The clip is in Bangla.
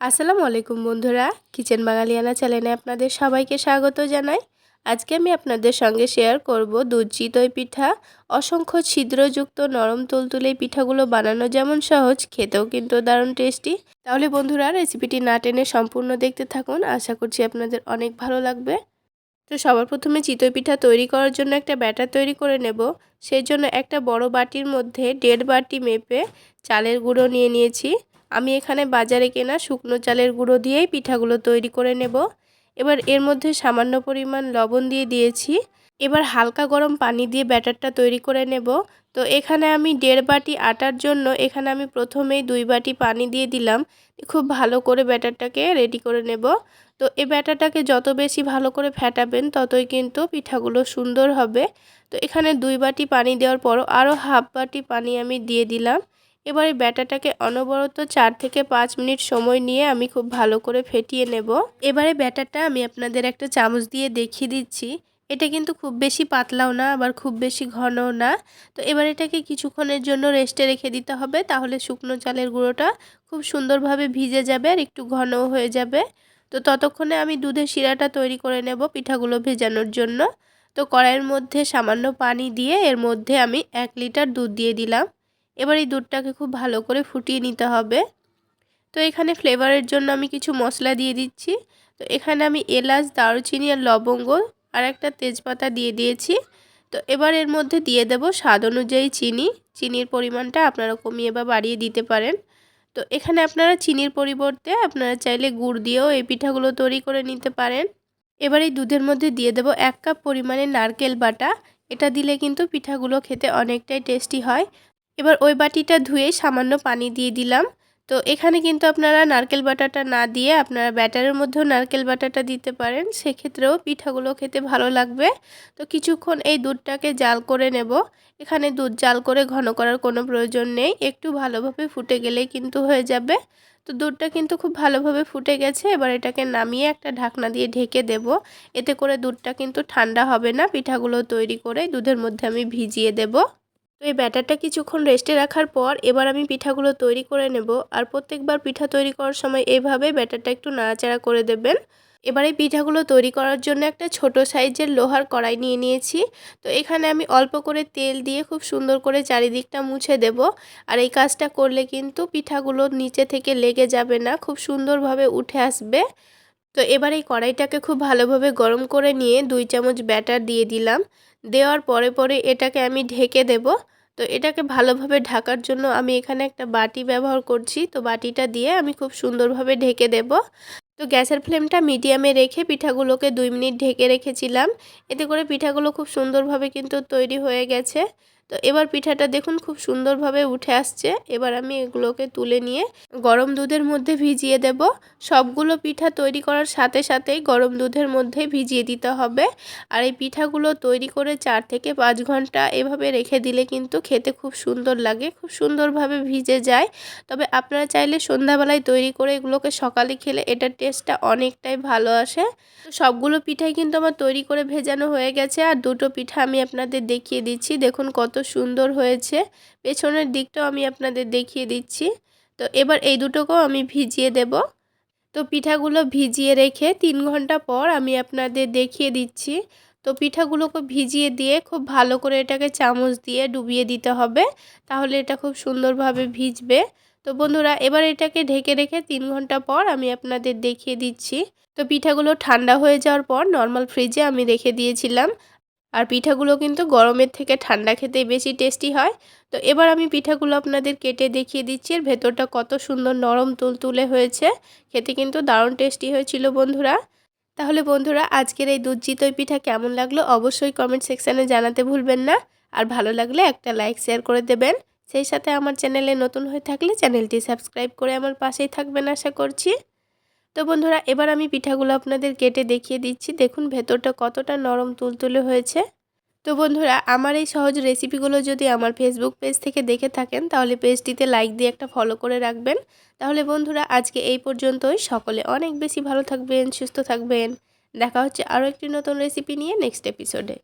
আসসালামু আলাইকুম বন্ধুরা, কিচেন বাঙালিয়ানা চ্যানেলে আপনাদের সবাইকে স্বাগত জানাই। আজকে আমি আপনাদের সঙ্গে শেয়ার করব দুধ চিতই পিঠা অসংখ্য ছিদ্রযুক্ত নরম তুলতুলে পিঠাগুলো বানানো যেমন সহজ, খেতেও কিন্তু দারুণ টেস্টি তাহলে বন্ধুরা রেসিপিটি না টেনে সম্পূর্ণ দেখতে থাকুন, আশা করছি আপনাদের অনেক ভালো লাগবে। তো সবার প্রথমে চিতই পিঠা তৈরি করার জন্য একটা ব্যাটার তৈরি করে নেব। সেই জন্য একটা বড় বাটির মধ্যে দেড় বাটি মেপে চালের গুঁড়ো নিয়ে নিয়েছি। আমি এখানে বাজারে কেনা শুকনো চালের গুঁড়ো দিয়েই পিঠাগুলো তৈরি করে নেব। এবার এর মধ্যে সামান্য পরিমাণ লবণ দিয়ে দিয়েছি। এবার হালকা গরম পানি দিয়ে ব্যাটারটা তৈরি করে নেব। তো এখানে আমি দেড় বাটি আটার জন্য এখানে আমি প্রথমেই দুই বাটি পানি দিয়ে দিলাম। খুব ভালো করে ব্যাটারটাকে রেডি করে নেব। তো এই ব্যাটারটাকে যত বেশি ভালো করে ফ্যাটাবেন ততই কিন্তু পিঠাগুলো সুন্দর হবে। তো এখানে দুই বাটি পানি দেওয়ার পরও আরও হাফ বাটি পানি আমি দিয়ে দিলাম। এবার এই ব্যাটারটাকে অনবরত চার থেকে পাঁচ মিনিট সময় নিয়ে আমি খুব ভালো করে ফেটিয়ে নেব। এবারে ব্যাটারটা আমি আপনাদের একটা চামচ দিয়ে দেখিয়ে দিচ্ছি। এটা কিন্তু খুব বেশি পাতলাও না, আবার খুব বেশি ঘনও না। তো এবার এটাকে কিছুক্ষণের জন্য রেস্টে রেখে দিতে হবে, তাহলে শুকনো চালের গুঁড়োটা খুব সুন্দরভাবে ভিজে যাবে আর একটু ঘনও হয়ে যাবে। তো ততক্ষণে আমি দুধের শিরাটা তৈরি করে নেব পিঠাগুলো ভেজানোর জন্য। তো কড়াইয়ের মধ্যে সামান্য পানি দিয়ে এর মধ্যে আমি এক লিটার দুধ দিয়ে দিলাম। এবার এই দুধটাকে খুব ভালো করে ফুটিয়ে নিতে হবে। তো এখানে ফ্লেভারের জন্য আমি কিছু মশলা দিয়ে দিচ্ছি। তো এখানে আমি এলাচ, দারুচিনি আর লবঙ্গ আর একটা তেজপাতা দিয়ে দিয়েছি। তো এবার এর মধ্যে দিয়ে দেব স্বাদ অনুযায়ী চিনি। চিনির পরিমাণটা আপনারা কমিয়ে বা বাড়িয়ে দিতে পারেন। তো এখানে আপনারা চিনির পরিবর্তে আপনারা চাইলে গুড় দিয়েও এই পিঠাগুলো তৈরি করে নিতে পারেন। এবার এই দুধের মধ্যে দিয়ে দেব এক কাপ পরিমাণে নারকেল বাটা। এটা দিলে কিন্তু পিঠাগুলো খেতে অনেকটাই টেস্টি হয়। এবার ওই বাটিটা ধুয়ে সামান্য পানি দিয়ে দিলাম। তো এখানে কিন্তু আপনারা নারকেল বাটাটা না দিয়ে আপনারা ব্যাটারের মধ্যেও নারকেল বাটাটা দিতে পারেন। সেক্ষেত্রেও পিঠাগুলো খেতে ভালো লাগবে। তো কিছুক্ষণ এই দুধটাকে জাল করে নেব। এখানে দুধ জাল করে ঘন করার কোনো প্রয়োজন নেই। একটু ভালোভাবে ফুটে গেলেই কিন্তু হয়ে যাবে। তো দুধটা কিন্তু খুব ভালোভাবে ফুটে গেছে। এবার এটাকে নামিয়ে একটা ঢাকনা দিয়ে ঢেকে দেব। এতে করে দুধটা কিন্তু ঠান্ডা হবে না। পিঠাগুলো তৈরি করে দুধের মধ্যে আমি ভিজিয়ে দেবো। তো এই ব্যাটারটা কিছুক্ষণ রেস্টে রাখার পর এবার আমি পিঠাগুলো তৈরি করে নেব আর প্রত্যেকবার পিঠা তৈরি করার সময় এইভাবে ব্যাটারটা একটু নাড়াচাড়া করে দেবেন। এবার এই পিঠাগুলো তৈরি করার জন্য একটা ছোট সাইজের লোহার কড়াই নিয়ে নিয়েছি। তো এখানে আমি অল্প করে তেল দিয়ে খুব সুন্দর করে চারিদিকটা মুছে দেব। আর এই কাজটা করলে কিন্তু পিঠাগুলো নিচে থেকে লেগে যাবে না, খুব সুন্দরভাবে উঠে আসবে। তো এবার এই কড়াইটাকে খুব ভালোভাবে গরম করে নিয়ে দুই চামচ ব্যাটার দিয়ে দিলাম। দেওয়ার পরে পরে এটাকে আমি ঢেকে দেব। তো এটাকে ভালোভাবে ঢাকার জন্য আমি এখানে একটা বাটি ব্যবহার করছি। তো বাটিটা দিয়ে আমি খুব সুন্দরভাবে ঢেকে দেব। তো গ্যাসের ফ্লেমটা মিডিয়ামে রেখে পিঠাগুলোকে দুই মিনিট ঢেকে রেখেছিলাম। এতে করে পিঠাগুলো খুব সুন্দরভাবে কিন্তু তৈরি হয়ে গেছে। তো এবার পিঠাটা দেখুন খুব সুন্দরভাবে উঠে আসছে। এবার আমি এগুলোকে তুলে নিয়ে গরম দুধের মধ্যে ভিজিয়ে দেব। সবগুলো পিঠা তৈরি করার সাথে সাথেই গরম দুধের মধ্যে ভিজিয়ে দিতে হবে। আর এই পিঠাগুলো তৈরি করে চার থেকে পাঁচ ঘণ্টা এভাবে রেখে দিলে কিন্তু খেতে খুব সুন্দর লাগে, খুব সুন্দরভাবে ভিজে যায়। তবে আপনারা চাইলে সন্ধ্যাবেলায় তৈরি করে এগুলোকে সকালে খেলে এটার টেস্টটা অনেকটাই ভালো আসে। সবগুলো পিঠাই কিন্তু আমার তৈরি করে ভেজানো হয়ে গেছে। আর দুটো পিঠা আমি আপনাদের দেখিয়ে দিচ্ছি। দেখুন কত সুন্দর হয়েছে। পেছনের দিকটাও আমি আপনাদের দেখিয়ে দিচ্ছি। তো এবার এই দুটোকেও আমি ভিজিয়ে দেব। তো পিঠাগুলো ভিজিয়ে রেখে তিন ঘণ্টা পর আমি আপনাদের দেখিয়ে দিচ্ছি। তো পিঠাগুলোকে ভিজিয়ে দিয়ে খুব ভালো করে এটাকে চামচ দিয়ে ডুবিয়ে দিতে হবে। তাহলে এটা খুব সুন্দরভাবে ভিজবে। তো বন্ধুরা, এবার এটাকে ঢেকে রেখে তিন ঘণ্টা পর আমি আপনাদের দেখিয়ে দিচ্ছি। তো পিঠাগুলো ঠান্ডা হয়ে যাওয়ার পর নর্মাল ফ্রিজে আমি রেখে দিয়েছিলাম। আর পিঠাগুলো কিন্তু গরমের থেকে ঠান্ডা খেতেই বেশি টেস্টি হয়। তো এবার আমি পিঠাগুলো আপনাদের কেটে দেখিয়ে দিচ্ছি। এর ভেতরটা কত সুন্দর নরম তুলতুলে হয়েছে। খেতে কিন্তু দারুণ টেস্টি হয়েছিল বন্ধুরা। তাহলে বন্ধুরা, আজকের এই দুধ চিতই পিঠা কেমন লাগল অবশ্যই কমেন্ট সেকশানে জানাতে ভুলবেন না। আর ভালো লাগলে একটা লাইক শেয়ার করে দেবেন। সেই সাথে আমার চ্যানেলে নতুন হয়ে থাকলে চ্যানেলটি সাবস্ক্রাইব করে আমার পাশেই থাকবেন আশা করছি। তো বন্ধুরা, এবার আমি পিঠাগুলো আপনাদের কেটে দেখিয়ে দিচ্ছি। দেখুন ভেতরটা কতটা নরম তুলতুলে হয়েছে। তো বন্ধুরা, আমার এই সহজ রেসিপিগুলো যদি আমার ফেসবুক পেজ থেকে দেখে থাকেন, তাহলে পেজটিতে লাইক দিয়ে একটা ফলো করে রাখবেন। তাহলে বন্ধুরা, আজকে এই পর্যন্তই। সকলে অনেক বেশি ভালো থাকবেন, সুস্থ থাকবেন। দেখা হচ্ছে আরও একটি নতুন রেসিপি নিয়ে নেক্সট এপিসোডে